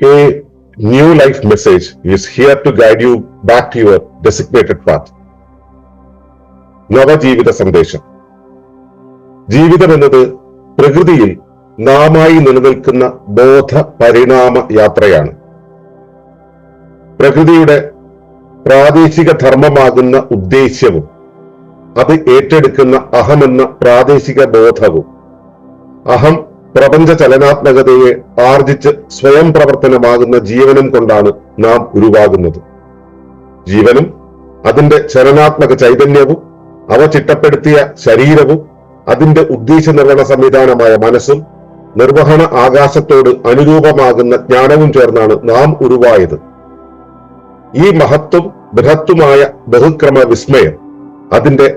A new life message is here to guide you back to your designated path. നവജീവിത സന്ദേശം ജീവിതം എന്നത് പ്രകൃതിയിൽ നാമായി നിലനിൽക്കുന്ന ബോധ പരിണാമ യാത്രയാണ് പ്രകൃതിയുടെ പ്രാദേശിക ധർമ്മമാകുന്ന ഉദ്ദേശ്യവും അത് ഏറ്റെടുക്കുന്ന അഹമെന്ന പ്രാദേശിക ബോധവും അഹം പ്രപഞ്ച ചലനാത്മകതയെ ആർജിച്ച് സ്വയം പ്രവർത്തനമാകുന്ന ജീവനും കൊണ്ടാണ് നാം ഉരുവാകുന്നത്. ജീവനും അതിന്റെ ചലനാത്മക ചൈതന്യവും അവ ചിട്ടപ്പെടുത്തിയ ശരീരവും അതിന്റെ ഉദ്ദേശ നിർവഹണ സംവിധാനമായ മനസ്സും നിർവഹണ ആകാശത്തോട് അനുരൂപമാകുന്ന ജ്ഞാനവും ചേർന്നാണ് നാം ഉരുവായത്. ഈ മഹത്വം ബൃഹത്തുമായ ബഹുക്രമ വിസ്മയം അതിന്റെ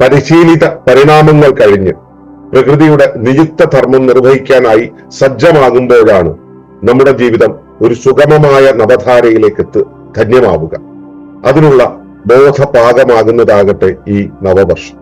പരിശീലിത പരിണാമങ്ങൾ കഴിഞ്ഞ് പ്രകൃതിയുടെ നിയുക്ത ധർമ്മം നിർവഹിക്കാനായി സജ്ജമാകുമ്പോഴാണ് നമ്മുടെ ജീവിതം ഒരു സുഗമമായ നവധാരയിലേക്ക് എത്ത് ധന്യമാവുക. അതിനുള്ള ബോധപാകമാകുന്നതാകട്ടെ ഈ നവവർഷം.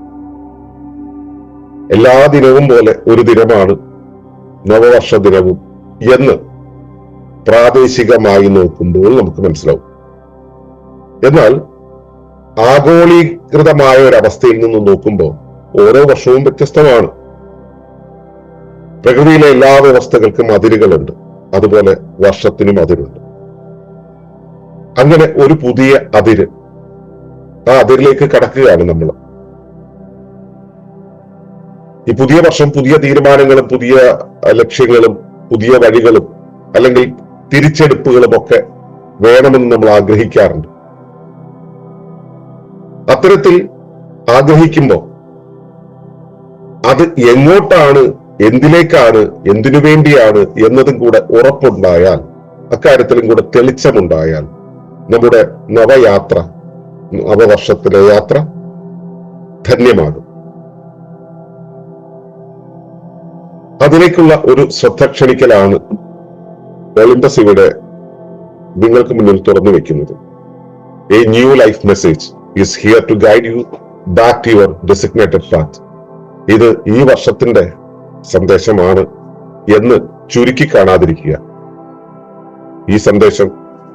എല്ലാ ദിനവും പോലെ ഒരു ദിനമാണ് നവവർഷ ദിനവും എന്ന് പ്രാദേശികമായി നോക്കുമ്പോൾ നമുക്ക് മനസ്സിലാവും. എന്നാൽ ആഗോളീകൃതമായ ഒരു അവസ്ഥയിൽ നിന്ന് നോക്കുമ്പോൾ ഓരോ വർഷവും വ്യത്യസ്തമാണ്. പ്രകൃതിയിലെ എല്ലാ വ്യവസ്ഥകൾക്കും അതിരുകളുണ്ട്. അതുപോലെ വർഷത്തിനും അതിരുണ്ട്. അങ്ങനെ ഒരു പുതിയ അതിര് ആ അതിരിലേക്ക് കടക്കുകയാണ് നമ്മൾ. ഈ പുതിയ വർഷം പുതിയ തീരുമാനങ്ങളും പുതിയ ലക്ഷ്യങ്ങളും പുതിയ വഴികളും അല്ലെങ്കിൽ തിരിച്ചെടുപ്പുകളും ഒക്കെ വേണമെന്ന് നമ്മൾ ആഗ്രഹിക്കാറുണ്ട്. അത്തരത്തിൽ ആഗ്രഹിക്കുമ്പോൾ അത് എങ്ങോട്ടാണ് എന്തിലേക്കാണ് എന്തിനു വേണ്ടിയാണ് എന്നതും കൂടെ ഉറപ്പുണ്ടായാൽ അക്കാര്യത്തിലും കൂടെ തെളിച്ചമുണ്ടായാൽ നമ്മുടെ നവയാത്ര നവവർഷത്തിലെ യാത്ര ധന്യമാകും. അതിലേക്കുള്ള ഒരു ശ്രദ്ധ ക്ഷണിക്കലാണ് ഒളിമ്പസ് ഇവിടെ നിങ്ങൾക്ക് മുന്നിൽ തുറന്നു വെക്കുന്നത്. A new life message is here to guide you back to your designated path ഇത് ഈ വർഷത്തിന്റെ സന്ദേശമാണ് എന്ന് ചുരുക്കി കാണാതിരിക്കുക. ഈ സന്ദേശം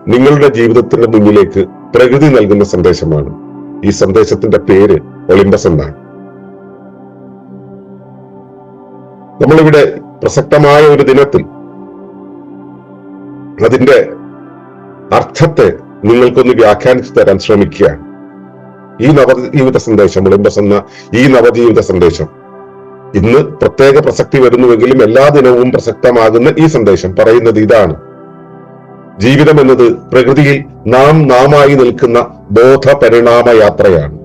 നിങ്ങളുടെ ജീവിതത്തിന്റെ മുന്നിലേക്ക് പ്രകൃതി നൽകുന്ന സന്ദേശമാണ്. ഈ സന്ദേശത്തിന്റെ പേര് ഒളിമ്പസ് എന്നാണ്. നമ്മളിവിടെ പ്രസക്തമായ ഒരു ദിനത്തിൽ അതിന്റെ അർത്ഥത്തെ നിങ്ങൾക്കൊന്ന് വ്യാഖ്യാനിച്ചു തരാൻ ശ്രമിക്കുകയാണ്. ഈ നവജീവിത സന്ദേശം ഒളിമ്പസ് എന്ന ഈ നവജീവിത സന്ദേശം ഇന്ന് പ്രത്യേക പ്രസക്തി വരുന്നുവെങ്കിലും എല്ലാ ദിനവും പ്രസക്തമാകുന്ന ഈ സന്ദേശം പറയുന്നത് ഇതാണ്. ജീവിതം എന്നത് പ്രകൃതിയിൽ നാം നാമായി നിൽക്കുന്ന ബോധ പരിണാമ യാത്രയാണ്.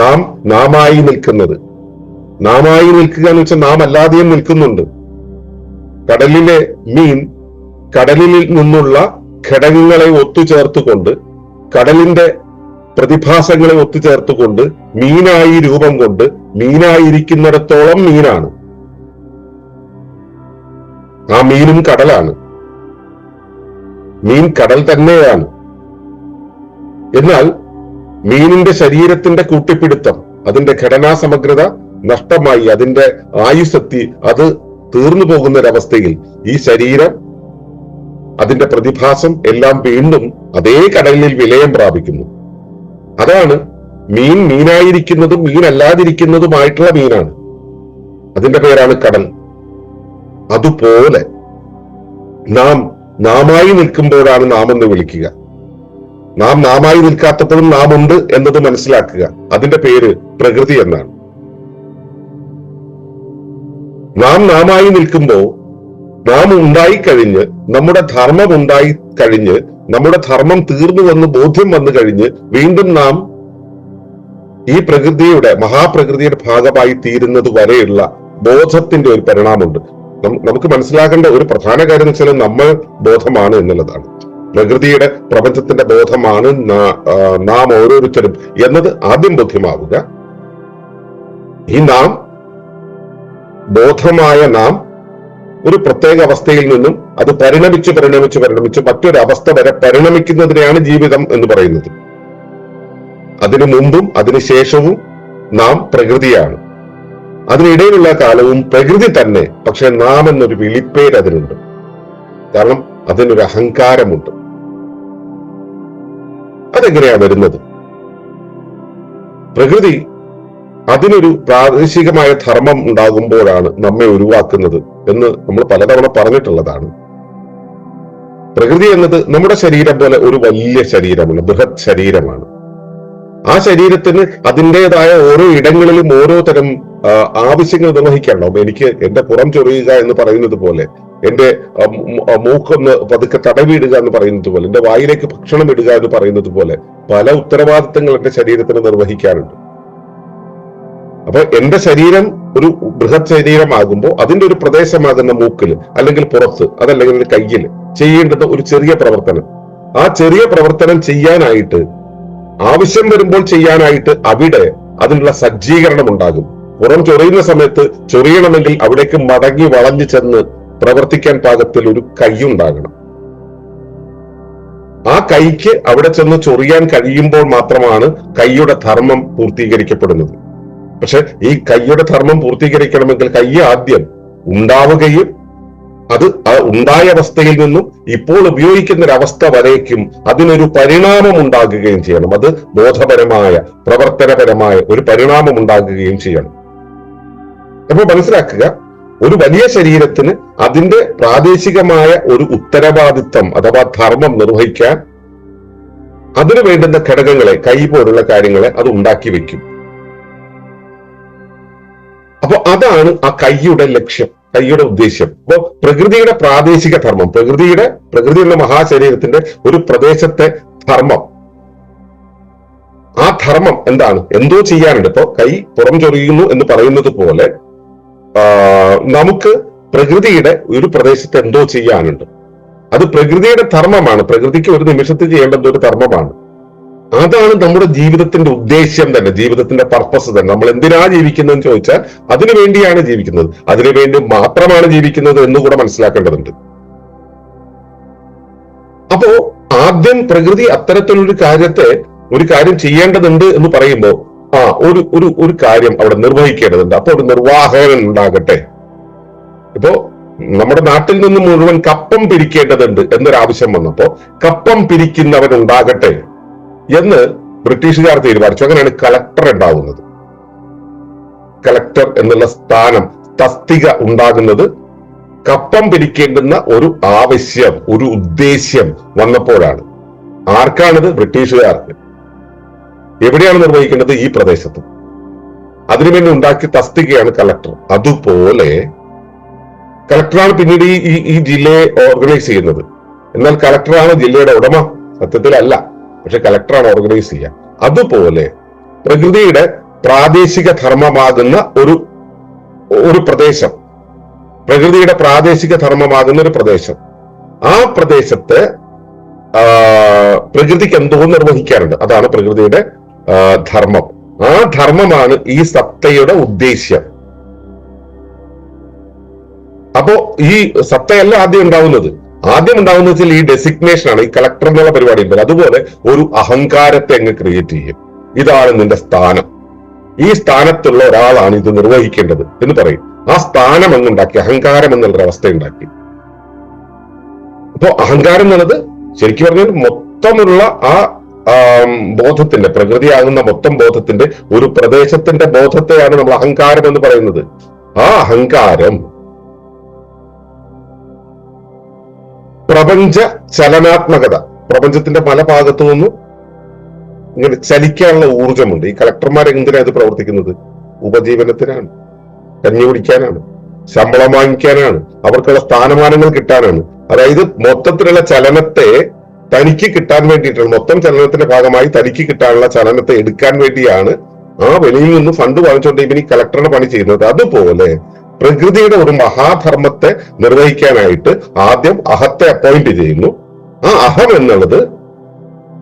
നാം നാമായി നിൽക്കുന്നത് നാമായി നിൽക്കുക എന്ന് വെച്ചാൽ നാം അല്ലാതെയും നിൽക്കുന്നുണ്ട്. കടലിലെ മീൻ കടലിൽ നിന്നുള്ള ഘടകങ്ങളെ ഒത്തുചേർത്തുകൊണ്ട് കടലിന്റെ പ്രതിഭാസങ്ങളെ ഒത്തുചേർത്തുകൊണ്ട് മീനായി രൂപം കൊണ്ട് മീനായിരിക്കുന്നിടത്തോളം മീനാണ്. ആ മീനും കടലാണ്. മീൻ കടൽ തന്നെയാണ്. എന്നാൽ മീനിന്റെ ശരീരത്തിന്റെ കൂട്ടിപ്പിടുത്തം അതിന്റെ ഘടനാ സമഗ്രത നഷ്ടമായി അതിന്റെ ആയുസത്തി അത് തീർന്നു പോകുന്ന ഒരവസ്ഥയിൽ ഈ ശരീരം അതിന്റെ പ്രതിഭാസം എല്ലാം വീണ്ടും അതേ കടലിൽ വിലയം പ്രാപിക്കുന്നു. അതാണ് മീൻ മീനായിരിക്കുന്നതും മീനല്ലാതിരിക്കുന്നതുമായിട്ടുള്ള മീനാണ്. അതിന്റെ പേരാണ് കടൽ. അതുപോലെ നാം നാമായി നിൽക്കുമ്പോഴാണ് നാം എന്ന് വിളിക്കുക. നാം നാമായി നിൽക്കാത്തപ്പോഴും നാം ഉണ്ട് എന്നത് മനസ്സിലാക്കുക. അതിന്റെ പേര് പ്രകൃതി എന്നാണ്. നാം നാമായി നിൽക്കുമ്പോൾ നാം ഉണ്ടായി കഴിഞ്ഞ് നമ്മുടെ ധർമ്മം ഉണ്ടായി കഴിഞ്ഞ് നമ്മുടെ ധർമ്മം തീർന്നു വന്ന് ബോധ്യം വന്നു കഴിഞ്ഞ് വീണ്ടും നാം ഈ പ്രകൃതിയുടെ മഹാപ്രകൃതിയുടെ ഭാഗമായി തീരുന്നത് വരെയുള്ള ബോധത്തിന്റെ ഒരു പരിണാമമുണ്ട്. നമുക്ക് മനസ്സിലാക്കേണ്ട ഒരു പ്രധാന കാര്യം എന്ന് വെച്ചാൽ നമ്മൾ ബോധമാണ് എന്നുള്ളതാണ്. പ്രകൃതിയുടെ പ്രപഞ്ചത്തിന്റെ ബോധമാണ് നാം ഓരോരുത്തരും എന്നത് ആദ്യം ബോധ്യമാവുക. ഈ നാം ബോധമായ നാം ഒരു പ്രത്യേക അവസ്ഥയിൽ നിന്നും അത് പരിണമിച്ച് പരിണമിച്ച് പരിണമിച്ച് മറ്റൊരു അവസ്ഥ വരെ പരിണമിക്കുന്നതിനെയാണ് ജീവിതം എന്ന് പറയുന്നത്. അതിനു മുമ്പും അതിനുശേഷവും നാം പ്രകൃതിയാണ്. അതിനിടയിലുള്ള കാലവും പ്രകൃതി തന്നെ പക്ഷെ നാം എന്നൊരു വിളിപ്പേര് അതിനുണ്ട്. കാരണം അതിനൊരു അഹങ്കാരമുണ്ട്. അതെങ്ങനെയാ വരുന്നത്? പ്രകൃതി അതിനൊരു പ്രാദേശികമായ ധർമ്മം ഉണ്ടാകുമ്പോഴാണ് നമ്മെ ഉരുവാക്കുന്നത് എന്ന് നമ്മൾ പലതവണ പറഞ്ഞിട്ടുള്ളതാണ്. പ്രകൃതി എന്നത് നമ്മുടെ ശരീരം പോലെ ഒരു വലിയ ശരീരമാണ് ബൃഹത് ശരീരമാണ്. ആ ശരീരത്തിന് അതിന്റെതായ ഓരോ ഇടങ്ങളിലും ഓരോ തരം ആവശ്യങ്ങൾ നിർവഹിക്കാനുണ്ടാവും എനിക്ക് എന്റെ പുറം ചൊറിയുക എന്ന് പറയുന്നത് പോലെ എന്റെ മൂക്കൊന്ന് പതുക്കെ തടവിടുക എന്ന് പറയുന്നത് പോലെ എന്റെ വായിലേക്ക് ഭക്ഷണം ഇടുക എന്ന് പറയുന്നത് പോലെ പല ഉത്തരവാദിത്തങ്ങൾ എന്റെ ശരീരത്തിന് നിർവഹിക്കാനുണ്ട് അപ്പൊ എന്റെ ശരീരം ഒരു ബൃഹത് ശരീരമാകുമ്പോൾ അതിന്റെ ഒരു പ്രദേശമാകുന്ന മൂക്കിൽ അല്ലെങ്കിൽ പുറത്ത് അതല്ലെങ്കിൽ കയ്യിൽ ചെയ്യേണ്ടത് ഒരു ചെറിയ പ്രവർത്തനം. ആ ചെറിയ പ്രവർത്തനം ചെയ്യാനായിട്ട് ആവശ്യം വരുമ്പോൾ ചെയ്യാനായിട്ട് അവിടെ അതിനുള്ള സജ്ജീകരണം ഉണ്ടാകും. പുറം ചൊറിയുന്ന സമയത്ത് ചൊറിയണമെങ്കിൽ അവിടേക്ക് മടങ്ങി വളഞ്ഞു ചെന്ന് പ്രവർത്തിക്കാൻ പാകത്തിൽ ഒരു കൈ ഉണ്ടാകണം. ആ കൈക്ക് അവിടെ ചെന്ന് ചൊറിയാൻ കഴിയുമ്പോൾ മാത്രമാണ് കൈയുടെ ധർമ്മം പൂർത്തീകരിക്കപ്പെടുന്നത്. പക്ഷെ ഈ കയ്യുടെ ധർമ്മം പൂർത്തീകരിക്കണമെങ്കിൽ കൈ ആദ്യം ഉണ്ടാവുകയും അത് ഉണ്ടായ അവസ്ഥയിൽ നിന്നും ഇപ്പോൾ ഉപയോഗിക്കുന്ന ഒരു അവസ്ഥ വരേക്കും അതിനൊരു പരിണാമം ഉണ്ടാകുകയും ചെയ്യണം. അത് ബോധപരമായ പ്രവർത്തനപരമായ ഒരു പരിണാമം ഉണ്ടാകുകയും ചെയ്യണം. അപ്പൊ മനസ്സിലാക്കുക ഒരു വലിയ ശരീരത്തിന് അതിന്റെ പ്രാദേശികമായ ഒരു ഉത്തരവാദിത്തം അഥവാ ധർമ്മം നിർവഹിക്കാൻ അതിനു വേണ്ടുന്ന ഘടകങ്ങളെ കൈ പോലുള്ള കാര്യങ്ങളെ അത് ഉണ്ടാക്കി വെക്കും അപ്പൊ അതാണ് ആ കൈയുടെ ലക്ഷ്യം കൈയുടെ ഉദ്ദേശ്യം. അപ്പോ പ്രകൃതിയുടെ പ്രാദേശിക ധർമ്മം പ്രകൃതിയുടെ പ്രകൃതിയുള്ള മഹാശരീരത്തിന്റെ ഒരു പ്രദേശത്തെ ധർമ്മം. ആ ധർമ്മം എന്താണ്? എന്തോ ചെയ്യാനുണ്ട്. ഇപ്പോ കൈ പുറം ചൊറിയുന്നു എന്ന് പറയുന്നത് പോലെ നമുക്ക് പ്രകൃതിയുടെ ഒരു പ്രദേശത്ത് എന്തോ ചെയ്യാനുണ്ട്. അത് പ്രകൃതിയുടെ ധർമ്മമാണ്. പ്രകൃതിക്ക് ഒരു നിമിഷത്തിൽ ചെയ്യേണ്ടത് ഒരു ധർമ്മമാണ്. അതാണ് നമ്മുടെ ജീവിതത്തിന്റെ ഉദ്ദേശ്യം തന്നെ ജീവിതത്തിന്റെ പർപ്പസ് തന്നെ. നമ്മൾ എന്തിനാ ജീവിക്കുന്നതെന്ന് ചോദിച്ചാൽ അതിനു വേണ്ടിയാണ് ജീവിക്കുന്നത്. അതിനു വേണ്ടി മാത്രമാണ് ജീവിക്കുന്നത് എന്ന് കൂടെ മനസ്സിലാക്കേണ്ടതുണ്ട്. അപ്പോ ആദ്യം പ്രകൃതി അത്തരത്തിലൊരു കാര്യത്തെ ഒരു കാര്യം ചെയ്യേണ്ടതുണ്ട് എന്ന് പറയുമ്പോൾ ആ ഒരു ഒരു ഒരു കാര്യം അവിടെ നിർവഹിക്കേണ്ടതുണ്ട്. അപ്പൊ ഒരു നിർവാഹകൻ ഉണ്ടാകട്ടെ. ഇപ്പോ നമ്മുടെ നാട്ടിൽ നിന്ന് മുഴുവൻ കപ്പം പിരിക്കേണ്ടതുണ്ട് എന്നൊരാവശ്യം വന്നപ്പോ കപ്പം പിരിക്കുന്നവൻ ഉണ്ടാകട്ടെ. എന്ന് ബ്രിട്ടീഷുകാർ തീരുമാനിച്ചു. അങ്ങനെയാണ് കളക്ടർ ഉണ്ടാകുന്നത് കളക്ടർ എന്നുള്ള സ്ഥാനം തസ്തിക ഉണ്ടാകുന്നത് കപ്പം പിരിക്കേണ്ടുന്ന ഒരു ആവശ്യം ഒരു ഉദ്ദേശ്യം വന്നപ്പോഴാണ്. ആർക്കാണിത്? ബ്രിട്ടീഷുകാർക്ക്. എവിടെയാണ് നിർവഹിക്കേണ്ടത് ഈ പ്രദേശത്ത്? അതിനുവേണ്ടി ഉണ്ടാക്കിയ തസ്തികയാണ് കളക്ടർ അതുപോലെ കളക്ടറാണ് പിന്നീട് ഈ- ഈ ജില്ലയെ ഓർഗനൈസ് ചെയ്യുന്നത്. എന്നാൽ കളക്ടറാണ് ജില്ലയുടെ ഉടമ. സത്യത്തിലല്ല. പക്ഷെ കലക്ടറാണ് ഓർഗനൈസ് ചെയ്യുക അതുപോലെ പ്രകൃതിയുടെ പ്രാദേശിക ധർമ്മമാകുന്ന ഒരു ഒരു പ്രദേശം. പ്രകൃതിയുടെ പ്രാദേശിക ധർമ്മമാകുന്ന ഒരു പ്രദേശം. ആ പ്രദേശത്ത് പ്രകൃതിക്ക് എന്തോ നിർവഹിക്കാറുണ്ട്? അതാണ് പ്രകൃതിയുടെ ധർമ്മം. ആ ധർമ്മമാണ് ഈ സത്തയുടെ ഉദ്ദേശ്യം. അപ്പോ ഈ സത്തയല്ല ആദ്യം ഉണ്ടാവുന്നത്. ആദ്യം ഉണ്ടാവുന്ന വെച്ചാൽ ഈ ഡെസിഗ്നേഷൻ ആണ് ഈ കളക്ടർ എന്നുള്ള പരിപാടി ഉണ്ടല്ലോ. അതുപോലെ ഒരു അഹങ്കാരത്തെ അങ്ങ് ക്രിയേറ്റ് ചെയ്യും. ഇതാണ് നിന്റെ സ്ഥാനം. ഈ സ്ഥാനത്തുള്ള ഒരാളാണ് ഇത് നിർവഹിക്കേണ്ടത് എന്ന് പറയും. ആ സ്ഥാനം അങ്ങ് ഉണ്ടാക്കി അഹങ്കാരം എന്നുള്ളൊരു അവസ്ഥ ഉണ്ടാക്കി. അപ്പോ അഹങ്കാരം എന്നുള്ളത് ശരിക്കും പറഞ്ഞാൽ മൊത്തമുള്ള ആ ബോധത്തിന്റെ പ്രകൃതിയാകുന്ന മൊത്തം ബോധത്തിന്റെ ഒരു പ്രദേശത്തിന്റെ ബോധത്തെയാണ് നമ്മൾ അഹങ്കാരം എന്ന് പറയുന്നത്. ആ അഹങ്കാരം പ്രപഞ്ച ചലനാത്മകത. പ്രപഞ്ചത്തിന്റെ പല ഭാഗത്തു നിന്നും ഇങ്ങനെ ചലിക്കാനുള്ള ഊർജമുണ്ട് ഈ കളക്ടർമാർ എന്തിനാണ് ഇത് പ്രവർത്തിക്കുന്നത്? ഉപജീവനത്തിനാണ്. കഞ്ഞി കുടിക്കാനാണ്. ശമ്പളം വാങ്ങിക്കാനാണ്. അവർക്കുള്ള സ്ഥാനമാനങ്ങൾ കിട്ടാനാണ്. അതായത് മൊത്തത്തിലുള്ള ചലനത്തെ തനിക്ക് കിട്ടാൻ വേണ്ടിയിട്ടാണ് മൊത്തം ചലനത്തിന്റെ ഭാഗമായി തനിക്ക് കിട്ടാനുള്ള ചലനത്തെ എടുക്കാൻ വേണ്ടിയാണ് ആ വെളിയിൽ നിന്ന് ഫണ്ട് വാങ്ങിച്ചുകൊണ്ട് ഇവന് കളക്ടറുടെ പണി ചെയ്യുന്നത്. അതുപോലെ പ്രകൃതിയുടെ ഒരു മഹാധർമ്മത്തെ നിർവഹിക്കാനായിട്ട് ആദ്യം അഹത്തെ അപ്പോയിന്റ് ചെയ്യുന്നു. ആ അഹം എന്നുള്ളത്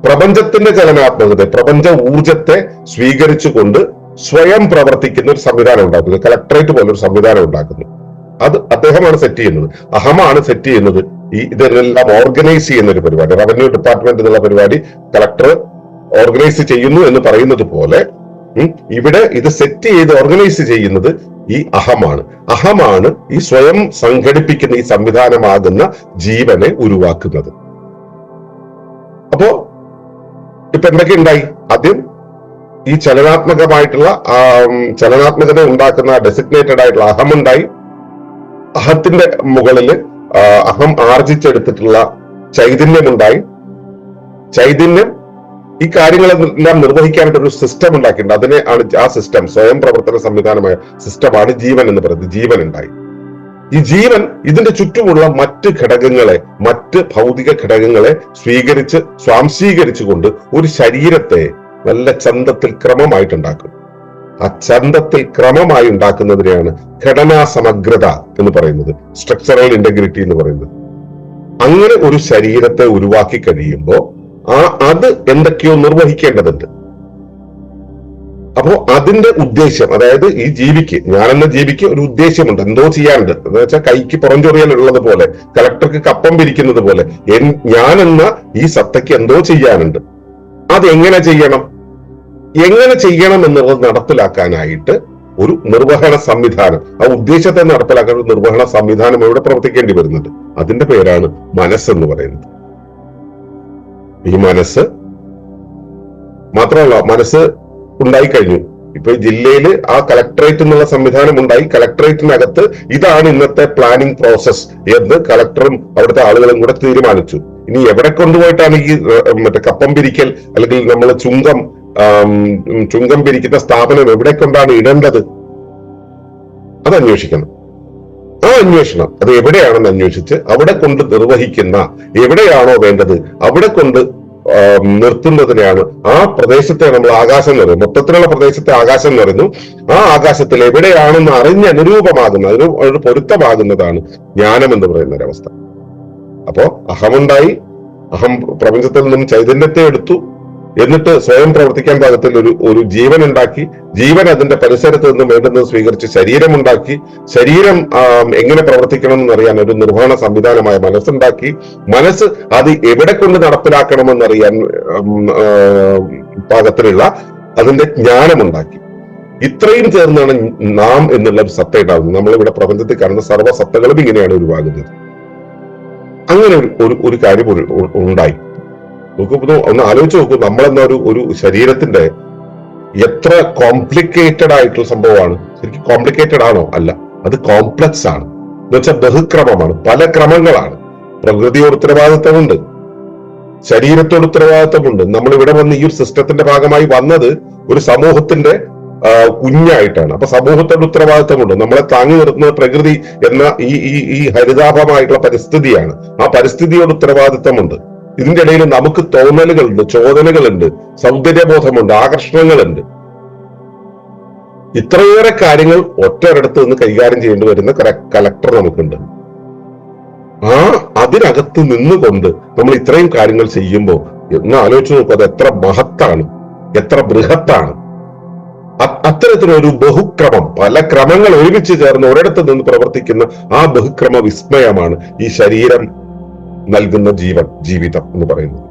പ്രപഞ്ചത്തിന്റെ ചലനാത്മകത പ്രപഞ്ച ഊർജത്തെ സ്വീകരിച്ചുകൊണ്ട് സ്വയം പ്രവർത്തിക്കുന്ന ഒരു സംവിധാനം ഉണ്ടാക്കുന്നു. കളക്ടറേറ്റ് പോലെ ഒരു സംവിധാനം ഉണ്ടാക്കുന്നു. അത് അദ്ദേഹമാണ് സെറ്റ് ചെയ്യുന്നത്. അഹമാണ് സെറ്റ് ചെയ്യുന്നത്. ഈ ഇതെല്ലാം ഓർഗനൈസ് ചെയ്യുന്ന ഒരു പരിപാടി റവന്യൂ ഡിപ്പാർട്ട്മെന്റ് എന്നുള്ള പരിപാടി കളക്ടർ ഓർഗനൈസ് ചെയ്യുന്നു എന്ന് പറയുന്നത് പോലെ ഇവിടെ ഇത് സെറ്റ് ചെയ്ത് ഓർഗനൈസ് ചെയ്യുന്നത് ഈ അഹമാണ്. അഹമാണ് ഈ സ്വയം സംഘടിപ്പിക്കുന്ന ഈ സംവിധാനമാകുന്ന ജീവനെ ഉരുവാക്കുന്നത്. അപ്പോ ഇപ്പൊ എന്തൊക്കെ ഉണ്ടായി? ആദ്യം ഈ ചലനാത്മകമായിട്ടുള്ള ചലനാത്മകത ഉണ്ടാക്കുന്ന ഡെസിഗ്നേറ്റഡ് ആയിട്ടുള്ള അഹമുണ്ടായി അഹത്തിന്റെ മുകളിൽ ആ, അഹം ആർജിച്ചെടുത്തിട്ടുള്ള ചൈതന്യമുണ്ടായി. ചൈതന്യം ഈ കാര്യങ്ങളെല്ലാം നിർവഹിക്കാനായിട്ട് ഒരു സിസ്റ്റം ഉണ്ടാക്കിയിട്ടുണ്ട്. അതിനെ ആണ് ആ സിസ്റ്റം സ്വയം പ്രവർത്തന സംവിധാനമായ സിസ്റ്റമാണ് ജീവൻ എന്ന് പറയുന്നത്. ജീവൻ ഉണ്ടായി. ഈ ജീവൻ ഇതിന്റെ ചുറ്റുമുള്ള മറ്റ് ഘടകങ്ങളെ മറ്റ് ഭൗതിക ഘടകങ്ങളെ സ്വീകരിച്ച് സ്വാംശീകരിച്ചുകൊണ്ട് ഒരു ശരീരത്തെ നല്ല ചന്തത്തിൽ ക്രമമായിട്ടുണ്ടാക്കും. ആ ചന്തത്തിൽ ക്രമമായി ഉണ്ടാക്കുന്നതിനെയാണ് ഘടനാ സമഗ്രത എന്ന് പറയുന്നത്. സ്ട്രക്ചറൽ ഇന്റഗ്രിറ്റി എന്ന് പറയുന്നത്. അങ്ങനെ ഒരു ശരീരത്തെ ഉരുവാക്കി കഴിയുമ്പോൾ ആ അത് എന്തൊക്കെയോ നിർവഹിക്കേണ്ടതുണ്ട്. അപ്പോ അതിന്റെ ഉദ്ദേശ്യം അതായത് ഈ ജീവിക്ക് ഞാനെന്ന ജീവിക്ക് ഒരു ഉദ്ദേശ്യമുണ്ട്. എന്തോ ചെയ്യാനുണ്ട്. എന്ന് വെച്ചാൽ കൈക്ക് പുറഞ്ചൊറിയാനുള്ളത് പോലെ കലക്ടർക്ക് കപ്പം പിരിക്കുന്നത് പോലെ ഞാനെന്ന ഈ സത്തയ്ക്ക് എന്തോ ചെയ്യാനുണ്ട്. അത് എങ്ങനെ ചെയ്യണം? എങ്ങനെ ചെയ്യണം എന്നുള്ളത് നടപ്പിലാക്കാനായിട്ട് ഒരു നിർവഹണ സംവിധാനം. ആ ഉദ്ദേശത്തെ നടപ്പിലാക്കാൻ ഒരു നിർവഹണ സംവിധാനം ഇവിടെ പ്രവർത്തിക്കേണ്ടി വരുന്നുണ്ട്? അതിന്റെ പേരാണ് മനസ്സെന്ന് പറയുന്നത്. ഈ മനസ്സ് മാത്രമല്ല മനസ്സ് ഉണ്ടായി കഴിഞ്ഞു. ഇപ്പൊ ജില്ലയിൽ ആ കളക്ടറേറ്റ് എന്നുള്ള സംവിധാനം ഉണ്ടായി. കളക്ടറേറ്റിനകത്ത് ഇതാണ് ഇന്നത്തെ പ്ലാനിംഗ് പ്രോസസ് എന്ന് കളക്ടറും അവിടുത്തെ ആളുകളും കൂടെ തീരുമാനിച്ചു. ഇനി എവിടെ കൊണ്ടുപോയിട്ടാണ് ഈ മറ്റേ കപ്പം പിരിക്കൽ അല്ലെങ്കിൽ നമ്മൾ ചുങ്കം ചുങ്കം പിരിക്കുന്ന സ്ഥാപനം എവിടെ കൊണ്ടാണ് ഇടേണ്ടത്? അത് അന്വേഷിക്കണം ആ അന്വേഷണം. അത് എവിടെയാണെന്ന് അന്വേഷിച്ച് അവിടെ കൊണ്ട് നിർവഹിക്കുന്ന എവിടെയാണോ വേണ്ടത് അവിടെ കൊണ്ട് നിർത്തുന്നതിനെയാണ് ആ പ്രദേശത്തെ നമ്മൾ ആകാശം എന്ന് പറയുന്നത്. മൊത്തത്തിലുള്ള പ്രദേശത്തെ ആകാശം എന്ന് പറയുന്നു. ആ ആകാശത്തിൽ എവിടെയാണെന്ന് അറിഞ്ഞ് അനുരൂപമാകുന്ന അതിന് ഒരു പൊരുത്തമാകുന്നതാണ് ജ്ഞാനം എന്ന് പറയുന്ന ഒരവസ്ഥ. അപ്പോ അഹമുണ്ടായി. അഹം പ്രപഞ്ചത്തിൽ നിന്നും ചൈതന്യത്തെ എടുത്തു. എന്നിട്ട് സ്വയം പ്രവർത്തിക്കാൻ പാകത്തിൽ ഒരു ഒരു ജീവൻ ഉണ്ടാക്കി ജീവൻ അതിന്റെ പരിസരത്ത് നിന്നും വേണ്ടുന്നത് സ്വീകരിച്ച് ശരീരമുണ്ടാക്കി ശരീരം എങ്ങനെ പ്രവർത്തിക്കണം എന്നറിയാൻ ഒരു നിർവഹണ സംവിധാനമായ മനസ്സുണ്ടാക്കി മനസ്സ് അത് എവിടെ കൊണ്ട് നടപ്പിലാക്കണമെന്നറിയാൻ പാകത്തിലുള്ള അതിന്റെ ജ്ഞാനമുണ്ടാക്കി. ഇത്രയും ചേർന്നാണ് നാം എന്നുള്ള ഒരു സത്ത ഉണ്ടാകുന്നത്. നമ്മളിവിടെ പ്രപഞ്ചത്തിൽ കാണുന്ന സർവസത്തകളും ഇങ്ങനെയാണ് ഉരുവാകുന്നത്. അങ്ങനെ ഒരു ഒരു കാര്യം ഉണ്ടായി. നോക്കൂ ഒന്ന് ആലോചിച്ച് നോക്കൂ നമ്മളെന്ന ഒരു ഒരു ശരീരത്തിന്റെ എത്ര കോംപ്ലിക്കേറ്റഡ് ആയിട്ടുള്ള സംഭവമാണ്. ശരിക്കും കോംപ്ലിക്കേറ്റഡ് ആണോ? അല്ല. അത് കോംപ്ലക്സ് ആണ്. എന്ന് വെച്ചാൽ ബഹുക്രമമാണ്. പല ക്രമങ്ങളാണ്. പ്രകൃതിയോട് ഉത്തരവാദിത്തമുണ്ട്. ശരീരത്തോട് ഉത്തരവാദിത്തമുണ്ട്. നമ്മൾ ഇവിടെ വന്ന് ഈ ഒരു സിസ്റ്റത്തിന്റെ ഭാഗമായി വന്നത് ഒരു സമൂഹത്തിന്റെ കുഞ്ഞായിട്ടാണ്. അപ്പൊ സമൂഹത്തോട് ഉത്തരവാദിത്തമുണ്ട്. നമ്മളെ താങ്ങി നിർത്തുന്നത് പ്രകൃതി എന്ന ഈ ഈ ഈ ഹരിതാഭമായിട്ടുള്ള പരിസ്ഥിതിയാണ്. ആ പരിസ്ഥിതിയോട് ഉത്തരവാദിത്തമുണ്ട്. ഇതിന്റെ ഇടയിൽ നമുക്ക് തോന്നലുകളുണ്ട് ചോദനകളുണ്ട് സൗന്ദര്യബോധമുണ്ട് ആകർഷണങ്ങളുണ്ട്. ഇത്രയേറെ കാര്യങ്ങൾ ഒറ്റൊരിടത്ത് നിന്ന് കൈകാര്യം ചെയ്യേണ്ടി വരുന്ന കലക്ടർ നമുക്കുണ്ട്. ആ അതിനകത്ത് നിന്നുകൊണ്ട് നമ്മൾ ഇത്രയും കാര്യങ്ങൾ ചെയ്യുമ്പോൾ ഒന്ന് ആലോചിച്ച് നോക്കും അത് എത്ര മഹത്താണ് എത്ര ബൃഹത്താണ്. അത്തരത്തിലൊരു ബഹുക്രമം പല ക്രമങ്ങൾ ഒരുമിച്ച് ചേർന്ന് ഒരിടത്ത് നിന്ന് പ്രവർത്തിക്കുന്ന ആ ബഹുക്രമ വിസ്മയമാണ് ഈ ശരീരം നൽകുന്ന ജീവൻ ജീവിതം എന്ന് പറയുന്നത്.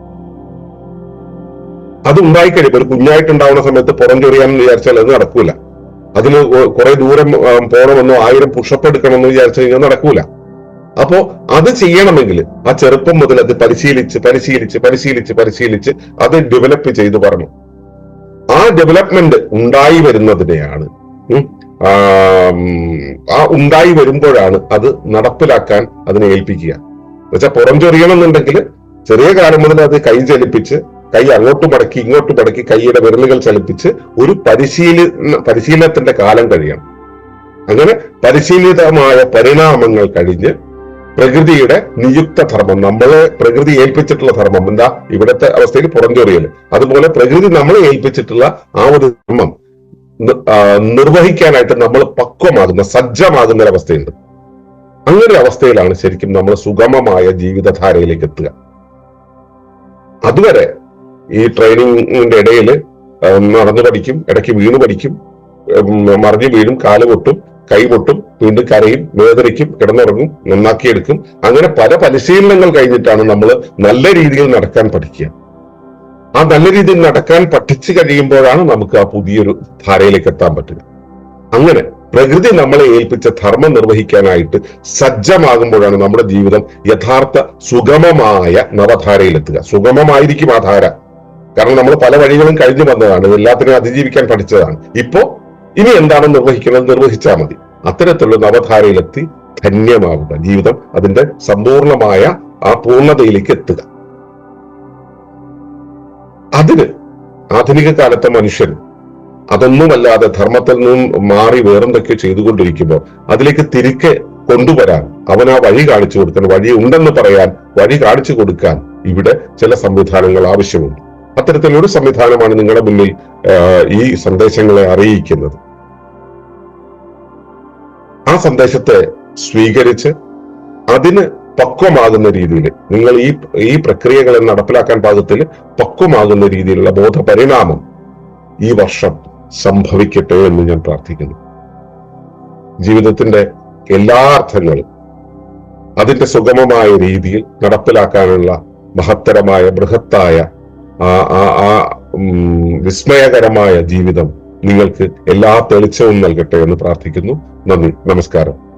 അത് ഉണ്ടായിക്കഴിയുമ്പോൾ ഒരു കുഞ്ഞായിട്ടുണ്ടാവുന്ന സമയത്ത് പുറം ചൊറിയാൻ വിചാരിച്ചാൽ അത് നടക്കൂല. അതിന് കുറെ ദൂരം പോകണമെന്നോ ആയിരം പുഷപ്പ് എടുക്കണമെന്നോ വിചാരിച്ചു കഴിഞ്ഞാൽ നടക്കൂല. അപ്പോ അത് ചെയ്യണമെങ്കിൽ ആ ചെറുപ്പം മുതൽ അത് പരിശീലിച്ച് പരിശീലിച്ച് പരിശീലിച്ച് പരിശീലിച്ച് അത് ഡെവലപ്പ് ചെയ്ത് പറഞ്ഞു. ആ ഡെവലപ്മെന്റ് ഉണ്ടായി വരുന്നതിനെയാണ് ആ ഉണ്ടായി വരുമ്പോഴാണ് അത് നടപ്പിലാക്കാൻ അതിനെ ഏൽപ്പിക്കുക. എന്നുവെച്ചാൽ പുറം ചൊറിയണമെന്നുണ്ടെങ്കിൽ ചെറിയ കാലം മുതൽ അത് കൈ ചലിപ്പിച്ച് കൈ അങ്ങോട്ട് മടക്കി ഇങ്ങോട്ട് മടക്കി കൈയുടെ വിരലുകൾ ചലിപ്പിച്ച് ഒരു പരിശീലന പരിശീലനത്തിന്റെ കാലം കഴിയണം. അങ്ങനെ പരിശീലിതമായ പരിണാമങ്ങൾ കഴിഞ്ഞ് പ്രകൃതിയുടെ നിയുക്ത ധർമ്മം നമ്മളെ പ്രകൃതി ഏൽപ്പിച്ചിട്ടുള്ള ധർമ്മം എന്താ ഇവിടുത്തെ അവസ്ഥയിൽ പുറംചൊറിയൽ അതുപോലെ പ്രകൃതി നമ്മളെ ഏൽപ്പിച്ചിട്ടുള്ള ആ ഒരു ധർമ്മം നിർവഹിക്കാനായിട്ട് നമ്മൾ പക്വമാകുന്ന സജ്ജമാകുന്ന ഒരു അവസ്ഥയുണ്ട്. അങ്ങനെ അവസ്ഥയിലാണ് ശരിക്കും നമ്മൾ സുഗമമായ ജീവിതധാരയിലേക്ക് എത്തുക. അതുവരെ ഈ ട്രെയിനിങ്ങിന്റെ ഇടയിൽ നടന്നു പഠിക്കും ഇടയ്ക്ക് വീണ് പഠിക്കും മറിഞ്ഞു വീഴും കാൽ പൊട്ടും കൈ പൊട്ടും വീണ്ടും കരയും വേദനിക്കും കിടന്നുറങ്ങും നന്നാക്കിയെടുക്കും. അങ്ങനെ പല പരിശീലനങ്ങൾ കഴിഞ്ഞിട്ടാണ് നമ്മൾ നല്ല രീതിയിൽ നടക്കാൻ പഠിക്കുക. ആ നല്ല രീതിയിൽ നടക്കാൻ പഠിച്ചു കഴിയുമ്പോഴാണ് നമുക്ക് ആ പുതിയൊരു ധാരയിലേക്ക് എത്താൻ പറ്റുക. അങ്ങനെ പ്രകൃതി നമ്മളെ ഏൽപ്പിച്ച ധർമ്മം നിർവഹിക്കാനായിട്ട് സജ്ജമാകുമ്പോഴാണ് നമ്മുടെ ജീവിതം യഥാർത്ഥ സുഗമമായ നവധാരയിലെത്തുക. സുഗമമായിരിക്കും ആ ധാര. കാരണം നമ്മൾ പല വഴികളും കഴിഞ്ഞു വന്നതാണ്. എല്ലാത്തിനും അതിജീവിക്കാൻ പഠിച്ചതാണ്. ഇപ്പോ ഇനി എന്താണ് നിർവഹിക്കുന്നത്? നിർവഹിച്ചാൽ മതി. അത്തരത്തിലുള്ള നവധാരയിലെത്തി ധന്യമാവുക. ജീവിതം അതിന്റെ സമ്പൂർണമായ ആ പൂർണതയിലേക്ക് എത്തുക. അതിന് ആധുനിക കാലത്തെ മനുഷ്യൻ അതൊന്നുമല്ലാതെ ധർമ്മത്തിൽ നിന്നും മാറി വേറെന്തൊക്കെ ചെയ്തുകൊണ്ടിരിക്കുമ്പോൾ അതിലേക്ക് തിരികെ കൊണ്ടുവരാൻ അവൻ ആ വഴി കാണിച്ചു കൊടുക്കാൻ വഴി ഉണ്ടെന്ന് പറയാൻ വഴി കാണിച്ചു കൊടുക്കാൻ ഇവിടെ ചില സംവിധാനങ്ങൾ ആവശ്യമുണ്ട്. അത്തരത്തിലൊരു സംവിധാനമാണ് നിങ്ങളുടെ മുന്നിൽ ഈ സന്ദേശങ്ങളെ അറിയിക്കുന്നത്. ആ സന്ദേശത്തെ സ്വീകരിച്ച് അതിന് പക്വമാകുന്ന രീതിയിൽ നിങ്ങൾ ഈ ഈ പ്രക്രിയകളെ നടപ്പിലാക്കാൻ പാകത്തിൽ പക്വമാകുന്ന രീതിയിലുള്ള ബോധപരിണാമം ഈ വർഷം സംഭവിക്കട്ടെ എന്ന് ഞാൻ പ്രാർത്ഥിക്കുന്നു. ജീവിതത്തിന്റെ എല്ലാ അർത്ഥങ്ങളും അതിന്റെ സുഗമമായ രീതിയിൽ നടപ്പിലാക്കാനുള്ള മഹത്തരമായ ബൃഹത്തായ ആ ആ വിസ്മയകരമായ ജീവിതം നിങ്ങൾക്ക് എല്ലാ തെളിച്ചവും നൽകട്ടെ എന്ന് പ്രാർത്ഥിക്കുന്നു. നന്ദി. നമസ്കാരം.